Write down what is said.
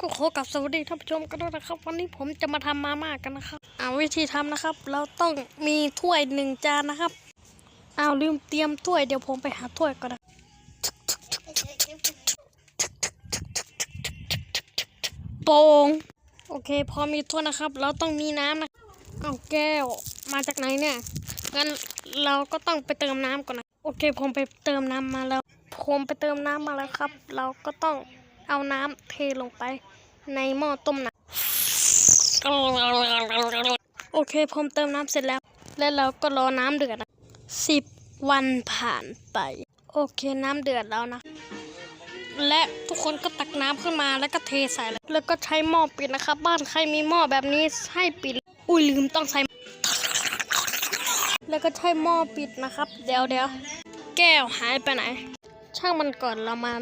ก็ขอกับสวัสดีท่านผู้ชมกันด้วยนะครับ วันนี้ผมจะมาทำมาม่ากันนะครับเอาวิธีทำนะครับ เราต้องมีถ้วยหนึ่งจานนะครับเอาลืมเตรียมถ้วยเดี๋ยวผมไปหาถ้วยก่อนนะโป่งโอเค พอมีถ้วยนะครับ เราต้องมีน้ำนะเอาแก้วมาจากไหนเนี่ยงั้นเราก็ต้องไปเติมน้ำก่อนนะโอเค ผมไปเติมน้ำมาแล้ว ผมไปเติมน้ำมาแล้วครับ เราก็ต้อง เอาน้ำเทลงไป ในหม้อต้มน้ำโอเคผมเติมน้ำเสร็จแล้ว แล้วเราก็รอน้ำเดือดนะสิบวันผ่านไป โอเคน้ำเดือดแล้วนะ และทุกคนก็ตักน้ำขึ้นมาแล้วก็เทใส่เลยแล้วก็ใช้หม้อปิดนะครับ บ้านใครมีหม้อแบบนี้ให้ปิด อุ้ยลืมต้องใส่แล้วก็ใช้หม้อปิดนะครับ เดี๋ยวเดี๋ยวแก้วหายไปไหน ช่างมันก่อนเรามา